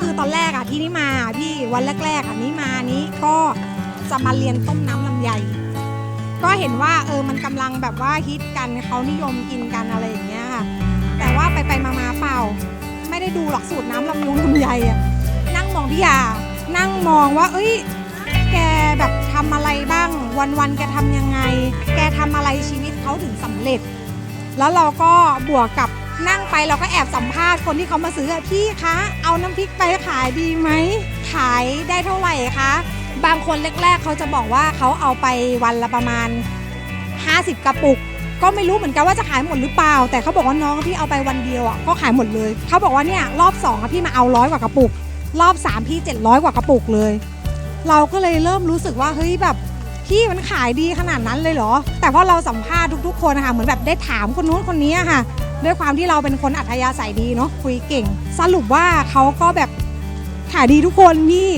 คือตอนแรกอะที่นี่มาพี่วันแรกๆอะนี้มานี้ก็จะมาเรียนต้มน้ำลำไย ก็เห็นว่าเออมันกำลังแบบว่าฮิตกันเขานิยมกินกันอะไรอย่างเงี้ยค่ะ แต่ว่าไปไปๆมาๆเปล่า ไม่ได้ดูหลักสูตรน้ำลำยงลำไยอะนั่งมองพี่ยานั่งมองว่า เอ้ย แกแบบทำอะไรบ้าง วันๆแกทำยังไง แกทำอะไรชีวิตเขาถึงสำเร็จ แล้วเราก็บวกกับ นั่งไปเราก็แอบสัมภาษณ์คนที่เขามาซื้อพี่คะเอาน้ำพริกไปขายดีไหมขายได้เท่าไหร่คะบางคนแรก ๆ เขาจะบอกว่าเขาเอาไปวันละประมาณ 50 กระปุก ก็ไม่รู้เหมือนกันว่าจะขายหมดหรือเปล่า แต่เขาบอกว่าน้องพี่เอาไปวันเดียวอะก็ขายหมดเลยเขาบอกว่าเนี่ยรอบ2อะพี่มาเอาร้อยกว่ากระปุก รอบ 3 พี่ 700 กว่ากระปุกเลย เราก็เลยเริ่มรู้สึกว่าเฮ้ยแบบพี่มันขายดีขนาดนั้นเลยเหรอ แต่พอเราสัมภาษณ์ทุกๆคนนะคะเหมือนแบบได้ถามคนนู้นคนนี้ค่ะ ด้วยความที่เราเป็นคนอัธยาศัยดีเนาะคุยเก่ง สรุปว่าเขาก็แบบขายดีทุกคนพี่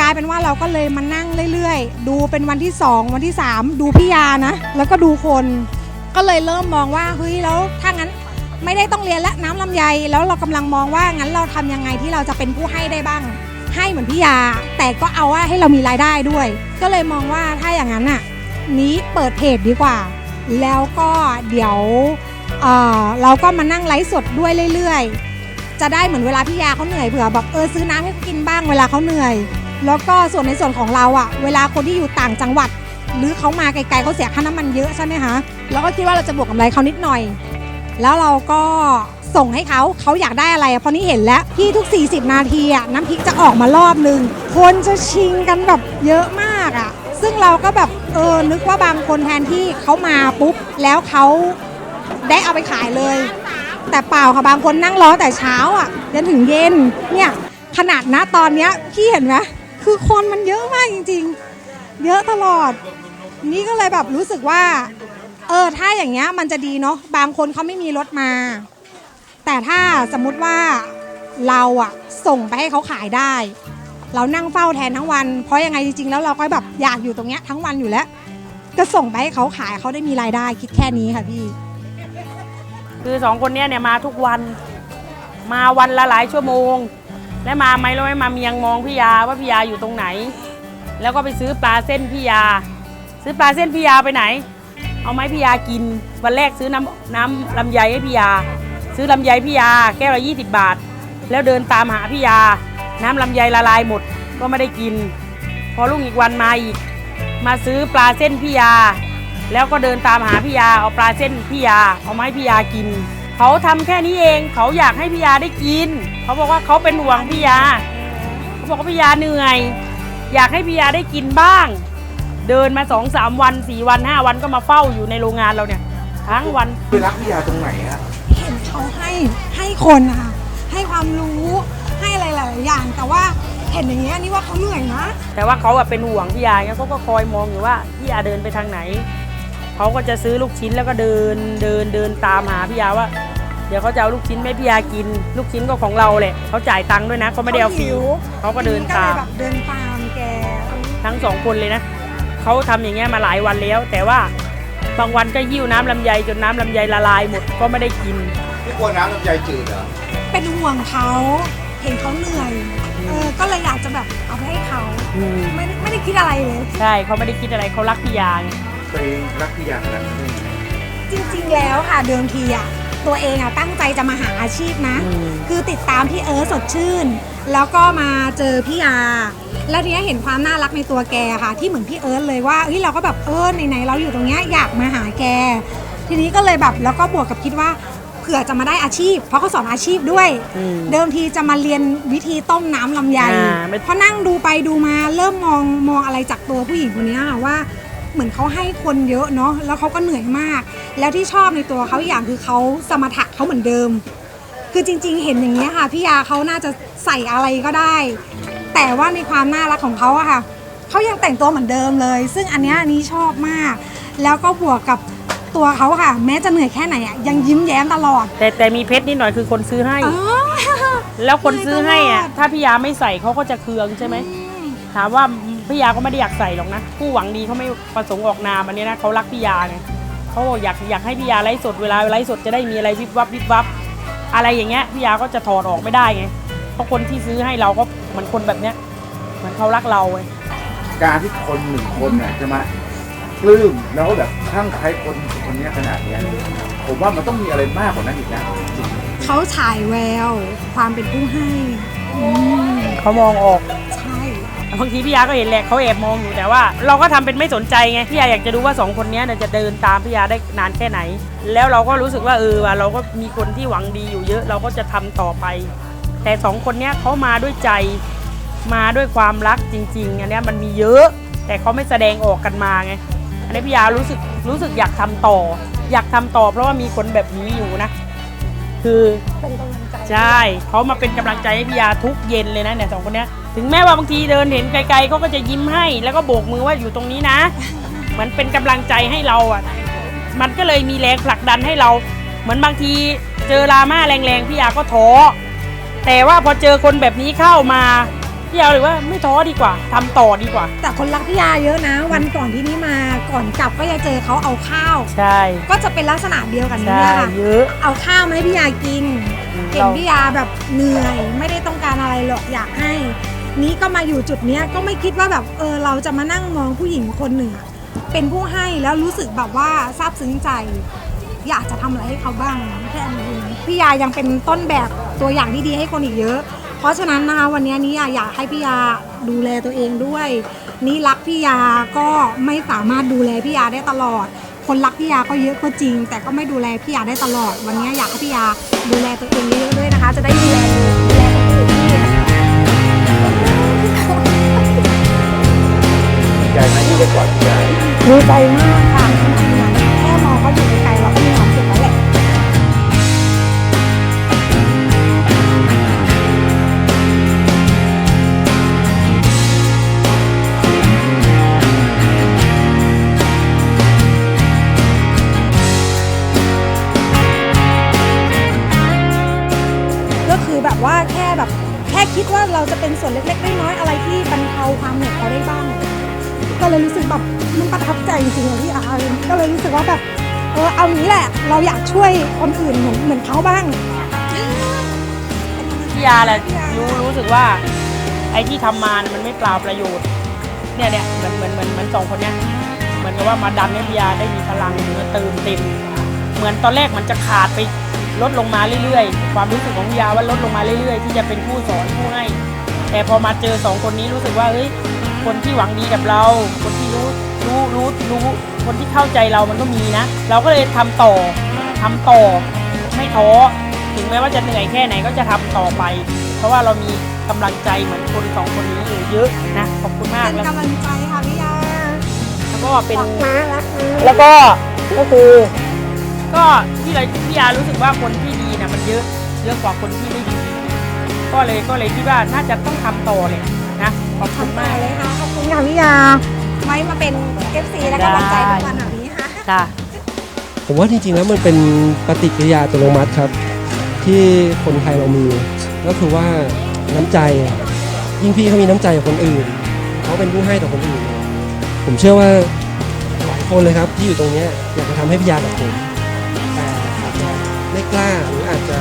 กลายเป็นว่าเราก็เลยมานั่งเรื่อยๆ ดูเป็นวันที่ 2 วันที่ 3 ดูพี่ยานะ แล้วก็ดูคนก็เลยเริ่มมองว่าเฮ้ยแล้วถ้างั้นไม่ได้ต้องเรียนและน้ำลำไย แล้วเรากำลังมองว่างั้นเราทำยังไงที่เราจะเป็นผู้ให้ได้บ้าง ให้เหมือนพี่ยา แต่ก็เอาว่าให้เรามีรายได้ด้วย ก็เลยมองว่าถ้าอย่างนั้นน่ะนี้เปิดเพจดีกว่า แล้วก็เดี๋ยว เราก็มานั่งไลฟ์สดด้วยเรื่อยๆ จะได้เหมือนเวลาพี่ยาเขาเหนื่อยเผื่อแบบเออซื้อน้ำให้เขากินบ้างเวลาเขาเหนื่อย แล้วก็ส่วนในส่วนของเราอะเวลาคนที่อยู่ต่างจังหวัด หรือเขามาไกลๆเขาเสียค่าน้ำมันเยอะใช่ไหมคะแล้วก็คิดว่าเราจะบวกกำไรเขานิดหน่อย แล้วเราก็ส่งให้เขาเขาอยากได้อะไรเพราะนี่เห็นแล้วพี่ทุก 40 นาทีอะน้ำพริกจะออกมารอบนึง คนจะชิงกันแบบเยอะมากอะซึ่งเราก็แบบเออนึกว่าบางคนแทนที่เขามาปุ๊บแล้วเขา ได้เอาไปขายเลย แต่เปล่าค่ะบางคนนั่งรอแต่เช้าอะจนถึงเย็นเนี่ยขนาดนะตอนเนี้ยพี่เห็นไหมคือคนมันเยอะมากจริง ๆ เยอะตลอด นี่ก็เลยแบบรู้สึกว่า เออถ้าอย่างเงี้ยมันจะดีเนาะบางคนเขาไม่มีรถมา แต่ถ้าสมมุติว่าเราอะส่งไปให้เขาขายได้ เรานั่งเฝ้าแทนทั้งวัน เพราะยังไงจริงๆแล้วเราก็แบบอยากอยู่ตรงเนี้ยทั้งวันอยู่แล้ว ก็ส่งไปให้เขาขายเขาได้มีรายได้คิดแค่นี้ค่ะพี่ คือสองคนเนี้ยเนี่ยมาทุกวัน มาวันละหลายชั่วโมง และมาไหมเราไม่มาเมียงมองพี่ยาว่าพี่ยาอยู่ตรงไหน แล้วก็ไปซื้อปลาเส้นพี่ยา ซื้อปลาเส้นพี่ยาไปไหน เอาไหมพี่ยากิน วันแรกซื้อน้ำน้ำลำไยให้พี่ยา ซื้อลำไยพี่ยา แก้วละยี่สิบบาท แล้วเดินตามหาพี่ยา น้ำลำไยละลายหมดก็ไม่ได้กิน พอรุ่งอีกวันมาอีก มาซื้อปลาเส้นพี่ยา แล้วก็เดินตามหาพี่ยาเอาปลาเส้นพี่ยาเอามาให้พี่ยากิน เขาทำแค่นี้เอง เขาอยากให้พี่ยาได้กิน เขาบอกว่าเขาเป็นห่วงพี่ยาเขาบอกว่าพี่ยาเหนื่อย อยากให้พี่ยาได้กินบ้าง เดินมาสองสามวันสี่วันห้าวันก็มาเฝ้าอยู่ในโรงงานเราเนี่ยทั้งวันคือรักพี่ยาตรงไหนฮะเห็นเขาให้ให้คนนะคะให้ความรู้ให้อะไรหลายๆอย่าง แต่ว่าเห็นอย่างเงี้ยนี่ว่าเขาเหนื่อยนะแต่ว่าเขาอะเป็นห่วงพี่ยาเนี่ยเขาก็คอยมองอยู่ว่าพี่ยาเดินไปทางไหน เขาก็จะซื้อลูกชิ้นแล้วก็เดินเดินเดินตามหาพี่ยาว่า เดี๋ยวเขาจะเอาลูกชิ้นให้พี่ยากิน ลูกชิ้นก็ของเราแหละเขาจ่ายตังค์ด้วยนะเขาไม่ได้เอาฟรีเขาหิวเขาก็เดินก็เลตายมแบบเดินตามแกทั้งสองคนเลยนะเขาทำอย่างเงี้ยมาหลายวันแล้ว แต่ว่าบางวันก็หิ้วน้ำลำไยจนน้ำลำไยละลายหมดก็ไม่ได้กินพี่กลัวน้ำลำไยจืดเหรอเป็นห่วงเขาเห็นเขาเหนื่อยเออก็เลยอยากจะแบบเอาไปให้เขาไม่ได้ไม่ได้คิดอะไรเลยใช่เขาไม่ได้คิดอะไรเขารักพี่ยาไง ตัวเองรักพี่ยาขนาดนี้จริงๆ แล้วค่ะเดิมทีอะตัวเองอะตั้งใจจะมาหาอาชีพนะ คือติดตามพี่เอิร์ธสดชื่น แล้วก็มาเจอพี่ยาแล้วทีนี้เห็นความน่ารักในตัวแกค่ะ ที่เหมือนพี่เอิร์ธเลยว่าเฮ้ยเราก็แบบเออไหนๆเราอยู่ตรงเนี้ยอยากมาหาแก ทีนี้ก็เลยแบบแล้วก็บวกกับคิดว่าเผื่อจะมาได้อาชีพ เพราะเขาสอนอาชีพด้วยอืมเดิมทีจะมาเรียนวิธีต้มน้ำลำไยอ่าไม่พอนั่งดูไปดูมาเริ่มมองมองอะไรจากตัวผู้หญิงคนนี้ค่ะว่า เหมือนเขาให้คนเยอะเนาะแล้วเขาก็เหนื่อยมาก แล้วที่ชอบในตัวเขาอย่างคือเขาสมถะเขาเหมือนเดิม คือจริง ๆ เห็นอย่างนี้ยค่ะพี่ยาเขาน่าจะใส่อะไรก็ได้ แต่ว่าในความน่ารักของเขาอะค่ะเขายังแต่งตัวเหมือนเดิมเลย ซึ่งอันเนี้ยอันนี้ชอบมาก แล้วก็บวกกับตัวเขาค่ะ แม้จะเหนื่อยแค่ไหนอะยังยิ้มแย้มตลอดแต่แต่มีเพชรนิดหน่อยคือคนซื้อให้อ๋อแล้วคนซื้อให้อะตลอดถ้าพี่ยาไม่ใส่เขาก็จะเคืองใช่ไหม ถามว่าพี่ยาก็ไม่ได้อยากใส่หรอกนะผู้หวังดีเขาไม่ประสงค์ออกนามอันนี้นะเขารักพี่ยาไงเขาบอกอยากอยากให้พี่ยาไลฟ์สดเวลาไลฟ์สดจะได้มีอะไรวิบวับวิบวับอะไรอย่างเงี้ยพี่ยาก็จะถอดออกไม่ได้ไงเพราะคนที่ซื้อให้เราก็เหมือนคนแบบเนี้ยเหมือนเขารักเราไงการที่คนหนึ่งคนเนี่ยจะมาปลื้มแล้วก็แบบข้างใครคนคนเนี้ยขนาดเนี้ยผมว่ามันต้องมีอะไรมากกว่านั้นอีกนะจริงเขาฉายแวว ความเป็นผู้ให้อืมเขามองออกใช่ บางทีพี่ยาก็เห็นแหละเขาแอบมองอยู่แต่ว่า เราก็ทำเป็นไม่สนใจไงพี่ยาอยากจะดูว่าสองคนเนี้ยเนี่ยจะเดินตามพี่ยาได้นานแค่ไหน แล้วเราก็รู้สึกว่าเออว่าเราก็มีคนที่หวังดีอยู่เยอะ เราก็จะทำต่อไป แต่สองคนเนี้ยเขามาด้วยใจมาด้วยความรักจริงๆอันเนี้ยมันมีเยอะ แต่เขาไม่แสดงออกกันมาไงอันนี้พี่ยารู้สึกรู้สึกอยากทำต่อ อยากทำต่อเพราะว่ามีคนแบบนี้อยู่นะ คือเป็นกำลังใจใช่เขามาเป็นกำลังใจให้พี่ยาทุกเย็นเลยนะเนี่ยสองคนเนี้ย ถึงแม้ว่าบางทีเดินเห็นไกลๆเขาก็จะยิ้มให้ แล้วก็โบกมือว่าอยู่ตรงนี้นะ เหมือนเป็นกำลังใจให้เราอะ มันก็เลยมีแรงผลักดันให้เรา เหมือนบางทีเจอดราม่าแรงๆพี่ยาก็ท้อแต่ว่าพอเจอคนแบบนี้เข้ามาพี่ยาเลยว่าไม่ท้อดีกว่าทำต่อดีกว่า แต่คนรักพี่ยาเยอะนะ วันก่อนที่นี่มาก่อนกลับก็จะเจอเขาเอาข้าวใช่ก็จะเป็นลักษณะเดียวกันนี้ใช่ค่ะเยอะเอาข้าวมาให้พี่ยากินอืมเห็นเราพี่ยาแบบเหนื่อย ไม่ได้ต้องการอะไรหรอกอยากให้ นี้ก็มาอยู่จุดเนี้ยก็ไม่คิดว่าแบบเออเราจะมานั่งมองผู้หญิงคนหนึ่งอะเป็นผู้ให้แล้วรู้สึกแบบว่าซาบซึ้งใจ อยากจะทำอะไรให้เขาบ้างแค่นี้เองพี่ยายังเป็นต้นแบบตัวอย่างที่ดีให้คนอีกเยอะ เพราะฉะนั้นนะคะวันนี้นี่อยากให้พี่ยาดูแลตัวเองด้วย นี่รักพี่ยาก็ไม่สามารถดูแลพี่ยาได้ตลอด คนรักพี่ยาก็เยอะก็จริง แต่ก็ไม่ดูแลพี่ยาได้ตลอด วันนี้อยากให้พี่ยาดูแลตัวเองเยอะๆด้วยนะคะ จะได้ดูแล จไหมที่ได้กอดใจดีใจมากค่ะแค่มองเขาอยู่ไกลๆเราก็มีความสุขแล้วแหละก็คือแบบว่าแค่แบบ แค่คิดว่าเราจะเป็นส่วนเล็กๆน้อยๆอะไรที่บรรเทาความเหนื่อยเขาได้บ้าง ก็เลยรู้สึกแบบมันประทับใจจริงๆพี่อาร์ก็เลยรู้สึกว่าแบบเออเอางี้แหละ เราอยากช่วยคนอื่นเหมือนเหมือนเขาบ้างพี่ยาแหละรู้รู้สึกว่า ไอ้ที่ทำมามันไม่เปล่าประโยชน์เนี่ยเนี่ยเหมือนเหมือนเหมือนเหมือนสองคนเนี้ยเหมือนกับว่ามาดันให้พี่ยาได้มีพลังมาเติมเต็ม เหมือนตอนแรกมันจะขาดไปลดลงมาเรื่อยๆ ความรู้สึกของพี่ยาว่าลดลงมาเรื่อยๆ ที่จะเป็นผู้สอนผู้ให้ แต่พอมาเจอสองคนนี้รู้สึกว่าเฮ้ย คนที่หวังดีกับเรา คนที่รู้รู้รู้รู้คนที่เข้าใจเรามันก็มีนะ เราก็เลยทำต่อทำต่อไม่ท้อถึงแม้ว่าจะเหนื่อยแค่ไหนก็จะทำต่อไป เพราะว่าเรามีกำลังใจเหมือนคนสองคนนี้อยู่เยอะนะขอบคุณมากเป็นแล้วกำลังใจค่ะพี่ยาแล้วก็เป็นรักนะรักนะแล้วก็ก็คือ ก็ที่เราพี่ยารู้สึกว่าคนที่ดีนะมันเยอะเยอะกว่าคนที่ไม่ดีก็เลยก็เลยคิดว่าน่าจะต้องทำต่อเลยนะ ขอบคุณทำไปมากเลยค่ะขอบคุณค่ะพี่ยาไว้มาเป็น FC และกำลังใจทุกวันแบบนี้ค่ะจ้าผมว่าจริงๆแล้วมันเป็นปฏิกิริยาอัตโนมัติครับ ที่คนไทยเรามี ก็คือว่าน้ำใจ ยิ่งพี่เขามีน้ำใจกับคนอื่นเขาเป็นผู้ให้ต่อคนอื่น ผมเชื่อว่าหลายคนเลยครับที่อยู่ตรงเนี้ยอยากจะทำให้พี่ยากับผมแต่อาจจะไม่กล้าหรืออาจจะ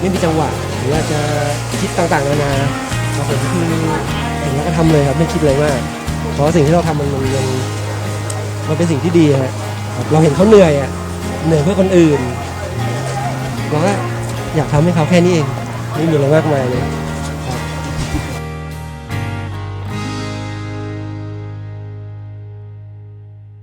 ไม่มีจังหวะหรืออาจจะคิดต่างๆนานาแต่ผมคือ เห็นแล้วก็ทำเลยครับไม่คิดเลยมากเพราะสิ่งที่เราทำมันมันมันมันเป็นสิ่งที่ดีฮะครับเราเห็นเขาเหนื่อยอะเหนื่อยเพื่อคนอื่นเราก็อยากทำให้เขาแค่นี้เองไม่มีอะไรมากมายเลย